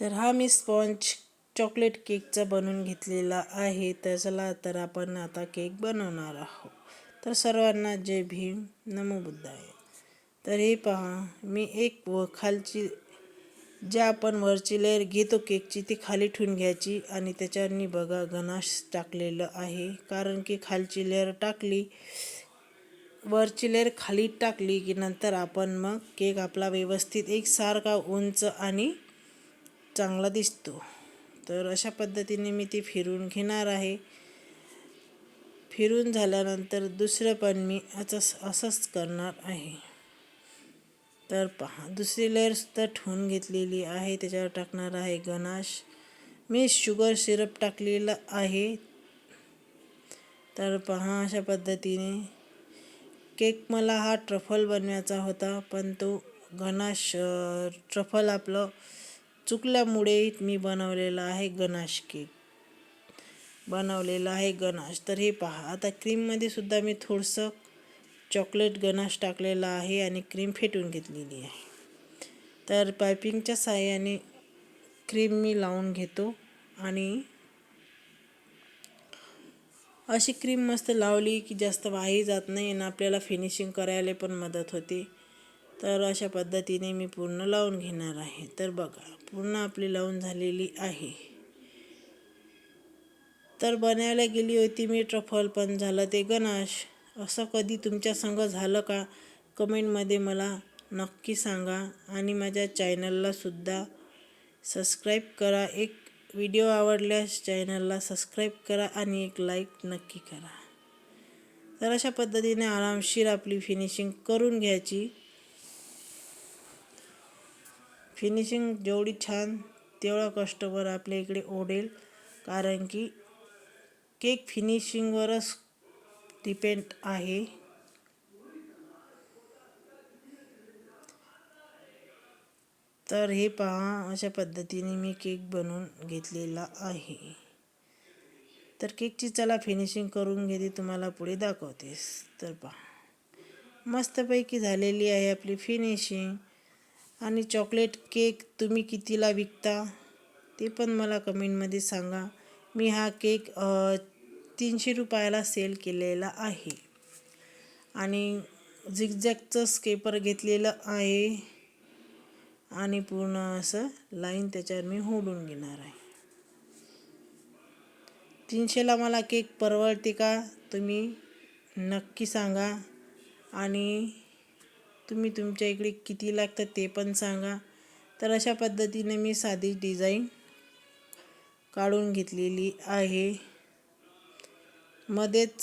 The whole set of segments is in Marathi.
तर हा मी स्पॉन्ज चॉकलेट केकचा बनवून घेतलेला आहे. तर चला तर आपण आता केक बनवणार आहोत. तर सर्वांना जय भीम. नमो बुद्धाय. तर हे पहा मी एक व खालची ज्या आपण वरची लेअर घेतो केकची ती खाली ठेवून घ्यायची आणि त्याच्यावरनी बघा गनाश टाकलेलं आहे. कारण की खालची लेअर टाकली वरची लेअर खाली टाकली की नंतर आपण मग केक आपला व्यवस्थित एकसारखा उंच आणि चांगला दिसतो. तर अशा पद्धतीने मी ती फिरून घेणार आहे. फिरून झाल्यानंतर दुसरं पण मी असंच असंच करणार आहे. तर पहा दुसरी लेअरसुद्धा ठेवून घेतलेली आहे. त्याच्यावर टाकणार आहे गणाश मी शुगर सिरप टाकलेलं आहे. तर पहा अशा पद्धतीने केक मला हा ट्रफल बनवायचा होता पण तो गणाश ट्रफल आपलं चुकल्यामुळे मी बनवलेला आहे गनाश केक. बनवलेला आहे गनाश तर हे पहा आता क्रीममध्ये सुद्धा मी थोडंसं चॉकलेट गणाश टाकलेला आहे आणि क्रीम फेटून घेतलेली आहे. तर पायपिंगच्या साहाय्याने क्रीम मी लावून घेतो आणि अशी क्रीम मस्त लावली की जास्त वाही जात नाही आणि आपल्याला फिनिशिंग करायला पण मदत होते. तर अशा पद्धतीने मी पूर्ण लावून घेणार आहे. तर बघा पूर्ण आपली लावून झालेली आहे. तर बनायला गेली होती मी ट्रफल पण झालं ते गणाश. असं कधी तुमच्या संग झालं का? कमेंटमध्ये मला नक्की सांगा आणि माझ्या चॅनललासुद्धा सबस्क्राईब करा. एक व्हिडिओ आवडल्यास चॅनलला सबस्क्राईब करा आणि एक लाईक नक्की करा. तर अशा पद्धतीने आरामशीर आपली फिनिशिंग करून घ्यायची. फिनिशिंग जेवढी छान तेवढा कस्टमर आपल्या इकडे ओढेल. कारण की केक फिनिशिंगवरच डिपेंड आहे. तर हे पहा अशा पद्धतीने मी केक बनवून घेतलेला आहे. तर केकची चला फिनिशिंग करून घेते तुम्हाला पुढे दाखवतेस. तर पहा मस्तपैकी झालेली आहे आपली फिनिशिंग आणि चॉकलेट केक तुम्ही कितीला विकता ते पण मला कमेंटमध्ये सांगा. मी हा केक तीनशे रुपयाला सेल केलेला आहे. आणि झिगझॅगचं स्केपर घेतलेलं आहे. आणि पूर्ण असं लाईन त्याच्यावर मी होडून घेणार आहे. तीनशेला मला केक परवडते का? तुम्ही नक्की सांगा. आणि तुम्ही तुमच्या इकडे किती लागतं ते पण सांगा. तर अशा पद्धतीने मी साधी डिझाईन काढून घेतलेली आहे. मध्येच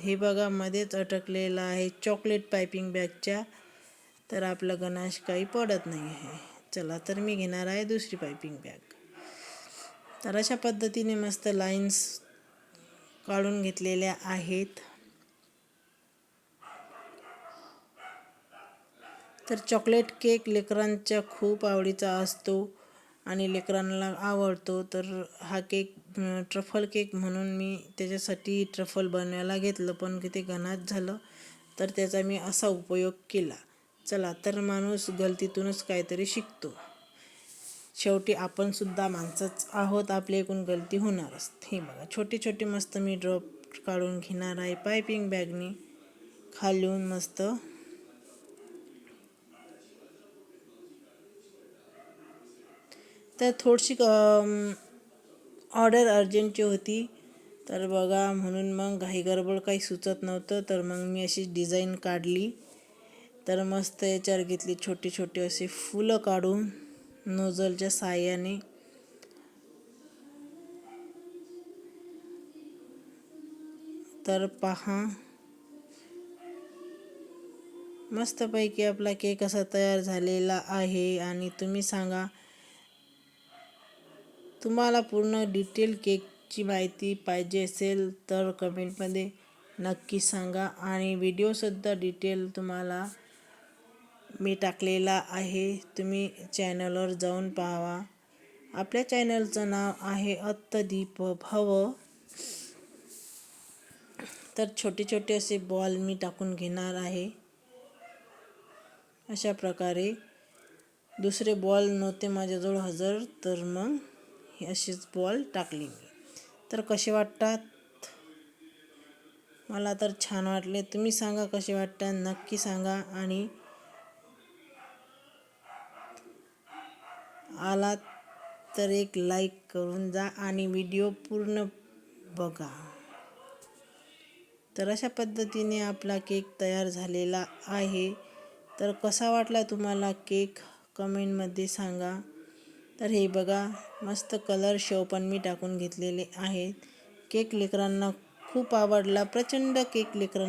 हे बघा मध्येच अटकलेलं आहे चॉकलेट पायपिंग बॅगच्या तर आपलं गणाश काही पडत नाही आहे. चला तर मी घेणार आहे दुसरी पायपिंग बॅग तर अशा पद्धतीने मस्त लाईन्स काढून घेतलेल्या आहेत. तर चॉकलेट केक लेकरांच्या खूप आवडीचा असतो आणि लेकरांना आवडतो. तर हा केक ट्रफल केक म्हणून मी त्याच्यासाठी ट्रफल बनवायला घेतलं पण किती गणात झालं. तर त्याचा मी असा उपयोग केला. चला तर माणूस गलतीतूनच काहीतरी शिकतो. शेवटी आपण सुद्धा माणसंच आहोत आपल्या एकूण गलती होणारच. हे बघा छोटे छोटे मस्त मी ड्रॉप काढून घेणार आहे. पायपिंग बॅगनी खालून मस्त तर थोडीशी ऑर्डर अर्जंटची होती तर बघा म्हणून मग घाई गडबड काही सुचत नव्हतं. तर मग मी अशी डिझाईन काढली. तर मस्त याच्यावर घेतली छोटे छोटे असे फुलं काढून नोझलच्या साह्याने. तर पहा. मस्तपैकी आपला केक असा तयार झालेला आहे. आणि तुम्ही सांगा तुम्हाला पूर्ण डिटेल केकची माहिती पाहिजे असेल तर कमेंटमध्ये नक्की सांगा. आणि व्हिडिओसुद्धा डिटेल तुम्हाला मी टाकलेला आहे. तुम्ही चॅनलवर जाऊन पाहावा आपल्या चॅनलचं नाव आहे अत्तदीप भव. तर छोटे छोटे असे बॉल मी टाकून घेणार आहे. अशा प्रकारे. दुसरे बॉल नव्हते माझ्याजवळ हजर तर मग अशीच बॉल टाकली मी. तर कसे वाटतात? मला तर छान वाटले. तुम्ही सांगा कसे वाटतात? नक्की सांगा. आणि आलात तर एक लाईक करून जा आणि व्हिडिओ पूर्ण बघा. तर अशा पद्धतीने आपला केक तयार झालेला आहे. तर कसा वाटला तुम्हाला केक? कमेंटमध्ये सांगा. तर हे बघा मस्त कलर शो पण मी टाकून घेतलेले आहेत. केक लेकरांना खूप आवडला प्रचंड केक लेकरांना.